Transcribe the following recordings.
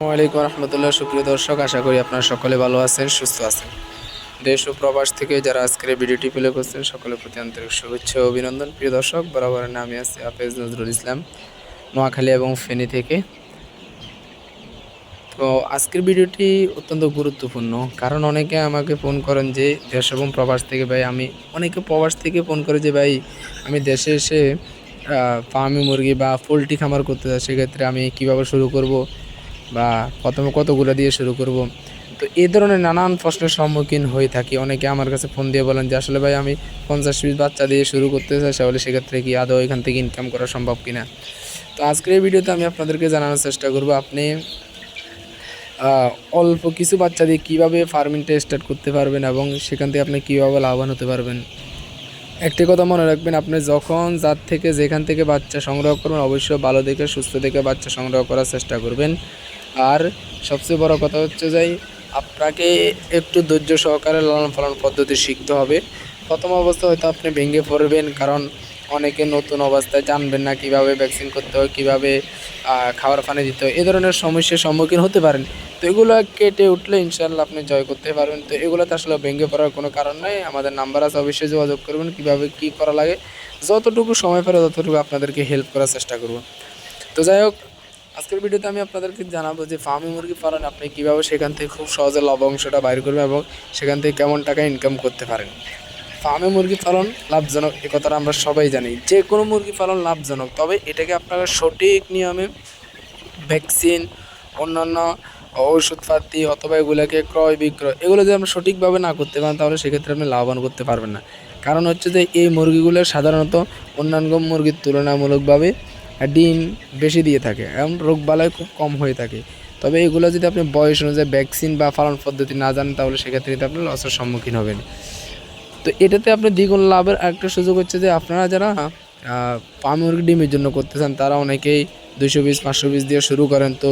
আসসালামাইকুম রহমতুল্লাহ, সুপ্রিয় দর্শক, আশা করি আপনারা সকলে ভালো আছেন, সুস্থ আছেন। দেশ ও প্রবাস থেকে যারা আজকের ভিডিওটি প্লে করছেন, সকলের প্রতি আন্তরিক শুভেচ্ছা অভিনন্দন। প্রিয় দর্শক, বরাবর আমি আছি হাফেজ নজরুল ইসলাম, নোয়াখালী এবং ফেনী থেকে। তো আজকের ভিডিওটি অত্যন্ত গুরুত্বপূর্ণ, কারণ অনেকে আমাকে ফোন করেন যে, দেশ এবং প্রবাস থেকে, ভাই, আমি অনেকে প্রবাস থেকে ফোন করে যে, ভাই, আমি দেশে এসে ফার্মি মুরগি বা পোলট্রি খামার করতে চাই সেক্ষেত্রে আমি কীভাবে শুরু করব? বা প্রথমে কতগুলো দিয়ে শুরু করব। তো এই ধরনের নানান প্রশ্নের সম্মুখীন হয়ে থাকি। অনেকে আমার কাছে ফোন দিয়ে বলেন যে, আসলে ভাই, আমি পঞ্চাশ পিস বাচ্চা দিয়ে শুরু করতে চাই, তাহলে সেক্ষেত্রে কি আদৌ এখান থেকে ইনকাম করা সম্ভব কিনা? তো আজকের এই ভিডিওতে আমি আপনাদেরকে জানানোর চেষ্টা করব, আপনি অল্প কিছু বাচ্চা দিয়ে কীভাবে ফার্মিংটা স্টার্ট করতে পারবেন এবং সেখান থেকে আপনি কীভাবে লাভবান হতে পারবেন। একটি কথা মনে রাখবেন, আপনি যখন যার থেকে যেখান থেকে বাচ্চা সংগ্রহ করবেন, অবশ্যই ভালো দেখে, সুস্থ দেখে বাচ্চা সংগ্রহ করার চেষ্টা করবেন। আর সবচেয়ে বড় কথা হচ্ছে যাই আপনাকে একটু ধৈর্য সহকারে লালন পালন পদ্ধতি শিখতে হবে। প্রথম অবস্থা হয়তো আপনি ভেঙে পড়বেন, কারণ অনেকে নতুন অবস্থায় জানবেন না কীভাবে ভ্যাকসিন করতে হয়, কীভাবে খাবার পানি দিতে হয়। এ ধরনের সমস্যার সম্মুখীন হতে পারেন। তো এগুলো কেটে উঠলে ইনশাল্লাহ আপনি জয় করতে পারবেন। তো এগুলোতে আসলে ভেঙে পড়ার কোনো কারণ নেই। আমাদের নাম্বার আছে, অবশ্যই যোগাযোগ করবেন, কীভাবে কী করা লাগে। যতটুকু সময় পারে ততটুকু আপনাদেরকে হেল্প করার চেষ্টা করব। তো যাই হোক, আজকের ভিডিওতে আমি আপনাদেরকে জানাব যে ফার্মি মুরগি পালন আপনি কীভাবে সেখান থেকে খুব সহজে লবংশটা বাইর করবেন এবং সেখান থেকে কেমন টাকা ইনকাম করতে পারেন। ফার্মে মুরগি পালন লাভজনক এ কথাটা আমরা সবাই জানি। যে কোনো মুরগি পালন লাভজনক, তবে এটাকে আপনারা সঠিক নিয়মে ভ্যাকসিন অন্যান্য ঔষধপাতি অথবা এগুলোকে ক্রয় বিক্রয়, এগুলো যদি আমরা সঠিকভাবে না করতে পারেন তাহলে সেক্ষেত্রে আপনি লাভবান করতে পারবেন না। কারণ হচ্ছে যে, এই মুরগিগুলো সাধারণত অন্যান্য মুরগির তুলনামূলকভাবে ডিম বেশি দিয়ে থাকে এবং রোগবালাই খুব কম হয়ে থাকে। তবে এগুলো যদি আপনি বয়স অনুযায়ী ভ্যাকসিন বা পালন পদ্ধতি না জানেন, তাহলে সেক্ষেত্রে কিন্তু আপনি লসের সম্মুখীন হবেন। তো এটাতে আপনি দ্বিগুণ লাভের একটা সুযোগ হচ্ছে যে, আপনারা যারা পাম মুরগি ডিমের জন্য করতে চান, তারা অনেকেই দুইশো পিস পাঁচশো পিস দিয়ে শুরু করেন। তো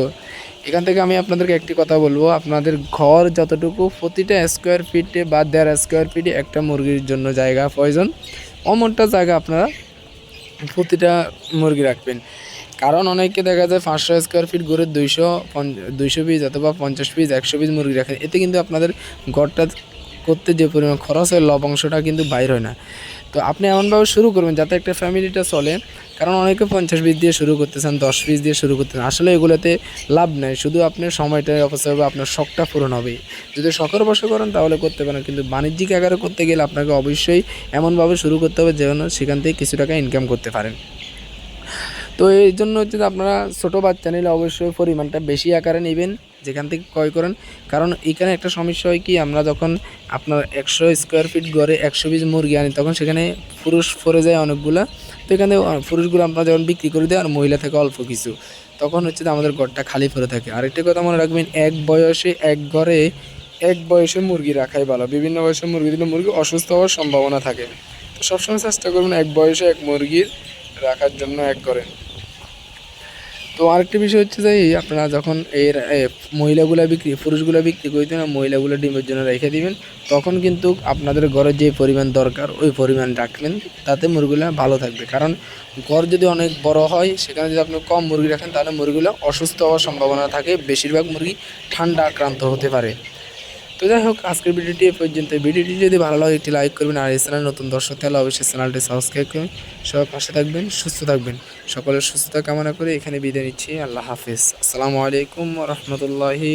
এখান থেকে আমি আপনাদেরকে একটি কথা বলব। আপনাদের ঘর যতটুকু, প্রতিটা স্কোয়ার ফিটে বা দেড় স্কোয়ার ফিটে একটা মুরগির জন্য জায়গা প্রয়োজন। অমনটা জায়গা আপনারা প্রতিটা মুরগি রাখবেন। কারণ অনেকে দেখা যায় পাঁচশো স্কোয়ার ফিট গড়ে দুইশো দুইশো পিস অথবা পঞ্চাশ পিস একশো পিস মুরগি রাখেন এতে কিন্তু আপনাদের ঘরটা করতে যে পরিমাণ খরচ হয় লবংশটা কিন্তু বাইর হয় না। তো আপনি এমনভাবে শুরু করবেন যাতে একটা ফ্যামিলিটা চলে, কারণ অনেকে পঞ্চাশ পিস দিয়ে শুরু করতেছেন, দশ পিস দিয়ে শুরু করতেছেন। আসলে এগুলোতে লাভ নেই, শুধু আপনার সময়টা অপচয় হবে, আপনার শখটা পূরণ হবে। যদি শখের বসে করেন, তাহলে করতে পারেন, কিন্তু বাণিজ্যিক আকারে করতে গেলে আপনাকে অবশ্যই এমনভাবে শুরু করতে হবে যেন সেখান থেকে কিছু টাকা ইনকাম করতে পারেন। তো এই জন্য হচ্ছে আপনারা ছোটো বাচ্চা নিলে অবশ্যই পরিমাণটা বেশি আকারে নেবেন, যেখান থেকে ক্রয় করেন। কারণ এখানে একটা সমস্যা হয় কি, আমরা যখন আপনার একশো স্কোয়ার ফিট গড়ে একশো পিস মুরগি আনি, তখন সেখানে পুরুষ পরে যায় অনেকগুলা। তো এখানে পুরুষগুলো আমরা যখন বিক্রি করে দেয় আর মহিলা থেকে অল্প কিছু। তখন হচ্ছে আমাদের ঘরটা খালি পড়ে থাকে। আরেকটা কথা মনে রাখবেন, এক বয়সে, এক ঘরে এক বয়সে মুরগি রাখাই ভালো। বিভিন্ন বয়সে মুরগি দিলে মুরগি অসুস্থ হওয়ার সম্ভাবনা থাকে। তো সবসময় চেষ্টা করবেন এক বয়সে এক মুরগির রাখার জন্য এক করে তো আরেকটি বিষয় হচ্ছে যে আপনারা যখন এর মহিলাগুলো বিক্রি, পুরুষগুলো বিক্রি করে না মহিলাগুলো ডিমের জন্য রেখে দিবেন, তখন কিন্তু আপনাদের ঘরে যে পরিমাণ দরকার, ওই পরিমাণ রাখবেন তাতে মুরগিগুলো ভালো থাকবে। কারণ ঘর যদি অনেক বড় হয়, সেখানে যদি আপনি কম মুরগি রাখেন, তাহলে মুরগিগুলো অসুস্থ হওয়ার সম্ভাবনা থাকে। বেশিরভাগ মুরগি ঠান্ডা আক্রান্ত হতে পারে। তো যাই হোক, আজকের ভিডিওটি এ পর্যন্ত। ভিডিওটি যদি ভালো লাগে, একটি লাইক করবেন। আর এই চ্যানেল নতুন দর্শক তাহলে অবশ্যই চ্যানেলটি সাবস্ক্রাইব করবেন। সবাই পাশে থাকবেন, সুস্থ থাকবেন। সকলের সুস্থতা কামনা করে এখানে বিদায় নিচ্ছি। আল্লাহ হাফিজ। আসসালামু আলাইকুম রহমতুল্লাহি